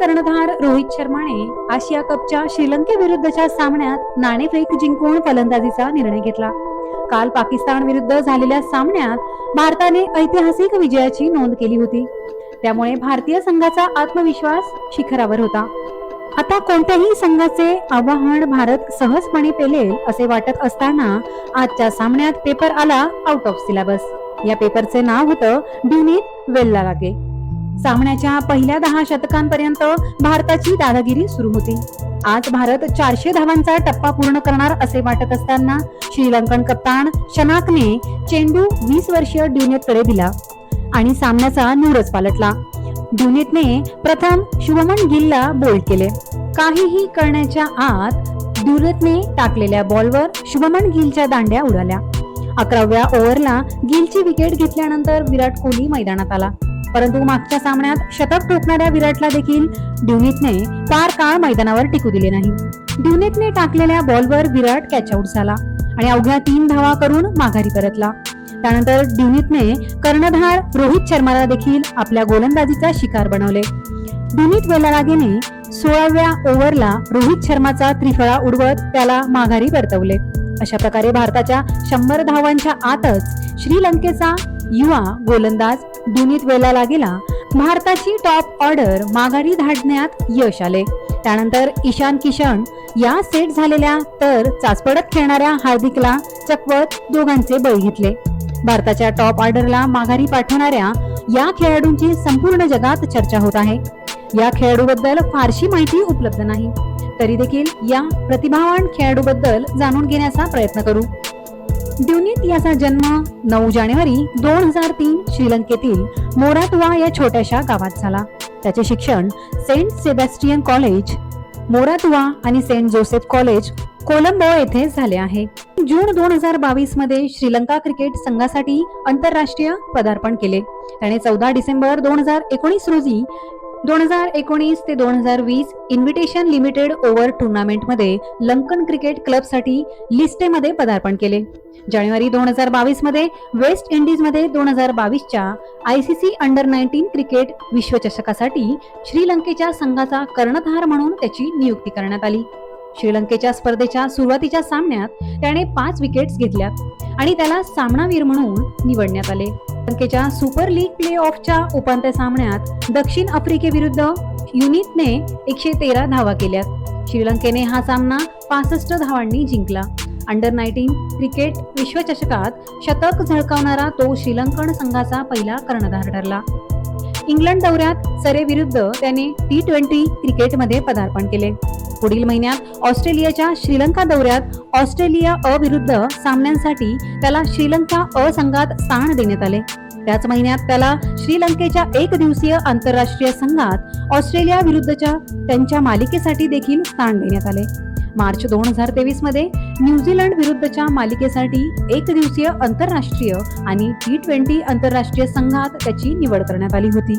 कर्णधार रोहित शर्माने आशिया कपच्या श्रीलंकेविरुद्धच्या सामन्यात नाणेफेक जिंकून फलंदाजीचा निर्णय घेतला. काल पाकिस्तान विरुद्ध झालेल्या सामन्यात भारताने ऐतिहासिक विजयाची नोंद केली होती. त्यामुळे भारतीय संघाचा आत्मविश्वास शिखरावर होता. आता कोणत्याही संघाचे आवाहन भारत सहजपणे पेलेल असे वाटत असताना आजच्या सामन्यात पेपर आला आउट ऑफ सिलेबस या पेपरचे नाव होतं ड्युनीत वेल्ला लागे सामन्याच्या पहिल्या दहा शतकांपर्यंत भारताची दादागिरी सुरू होती. आज भारत चारशे धावांचा टप्पा पूर्ण करणार असे वाटत असताना श्रीलंकन कप्तान शनाकने चेंडू वीस वर्षीय ड्युनेटकडे दिला आणि सामन्याचा नूरच पालटला. ड्युनेटने प्रथम शुभमन गिलला बोल्ड केले. काहीही करण्याच्या आत ड्युनेटने टाकलेल्या बॉलवर शुभमन गिलच्या दांड्या उडाल्या. अकराव्या ओव्हरला गिलची विकेट घेतल्यानंतर विराट कोहली मैदानात आला. परंतु मागच्या सामन्यात शतक ठोकणाऱ्या विराटला देखील ड्युनिटने फार काळ मैदानावर टिकू दिले नाही. ड्युनिटने टाकलेल्या बॉलवर विराट कॅच आउट झाला आणि अवघ्या तीन धावा करून माघारी परतला. त्यानंतर ड्युनिटने कर्णधार रोहित शर्माला देखील आपल्या गोलंदाजीचा शिकार बनवले. ड्युनिट वेलारागेने सोळाव्या ओव्हरला रोहित शर्माचा त्रिफळा उडवत त्याला माघारी परतवले. अशा प्रकारे भारताच्या शंभर धावांच्या आतच श्रीलंकेचा युवा गोलंदाज दुनीत वेला गेला भारताची टॉप ऑर्डर माघारी धाडण्यात यश आले. त्यानंतर ईशान किशन या सेट झालेल्या तर चाचपडत खेळणाऱ्या हार्दिकला चकवत दोघांचे बळी घेतले. भारताच्या टॉप ऑर्डरला माघारी पाठवणाऱ्या या खेळाडूंची संपूर्ण जगात चर्चा होत आहे. या खेळाडूबद्दल फारशी माहिती उपलब्ध नाही. तरी देखील या प्रतिभावान खेळाडूबद्दल जाणून घेण्याचा प्रयत्न करू. ड्युनित याचा जन्म नऊ जानेवारी दोन हजार तीन श्रीलंकेतील मोरातुवा या छोट्याशा गावात झाला. त्याचे शिक्षण सेंट सेबॅस्टियन कॉलेज मोरातुआ आणि सेंट जोसेफ कॉलेज कोलंबो येथे झाले आहे. जून दोन हजार बावीसमध्ये श्रीलंका क्रिकेट संघासाठी आंतरराष्ट्रीय पदार्पण केले. त्याने चौदा डिसेंबर दोन हजार एकोणीस रोजी दोन हजार एकोणीस ते दोन हजार वीस इन्व्हिटेशन लिमिटेड ओव्हर टुर्नामेंटमध्ये लंकन क्रिकेट क्लबसाठी लिस्टेमध्ये पदार्पण केले. जानेवारी दोन हजार बावीसमध्ये वेस्ट इंडिजमध्ये दोन हजार बावीसच्या I C C under nineteen cricket विश्वचषकासाठी श्रीलंकेच्या संघाचा कर्णधार म्हणून त्याची नियुक्ती करण्यात आली. श्रीलंकेच्या स्पर्धेच्या सुरुवातीच्या सामन्यात त्याने पाच विकेट्स घेतल्या आणि त्याला सामनावीर म्हणून निवडण्यात आले. श्रीलंकेच्या सुपर लीग प्ले ऑफच्या उपांत्य सामन्यात दक्षिण आफ्रिकेविरुद्ध युनिटने एकशे तेरा धावा केल्यात. श्रीलंकेने हा सामना पासष्ट धावांनी जिंकला. अंडर नाईन्टीन क्रिकेट विश्वचषकात शतक झळकावणारा तो श्रीलंकन संघाचा पहिला कर्णधार ठरला. इंग्लंड दौऱ्यात सरे विरुद्ध त्याने टी ट्वेंटी क्रिकेटमध्ये पदार्पण केले. पुढील महिन्यात ऑस्ट्रेलियाच्या श्रीलंका दौऱ्यात ऑस्ट्रेलिया अविरुद्ध सामन्यांसाठी त्याला श्रीलंका अ संघात स्थान देण्यात आले. त्याच महिन्यात त्याला श्रीलंकेच्या एक दिवसीय आंतरराष्ट्रीय संघात ऑस्ट्रेलिया विरुद्धच्या त्यांच्या मालिकेसाठी देखील स्थान देण्यात आले. मार्च दोन हजार तेवीसमध्ये न्यूझीलंड विरुद्धच्या मालिकेसाठी एक दिवसीय आंतरराष्ट्रीय आणि टी ट्वेंटी आंतरराष्ट्रीय संघात त्याची निवड करण्यात आली होती.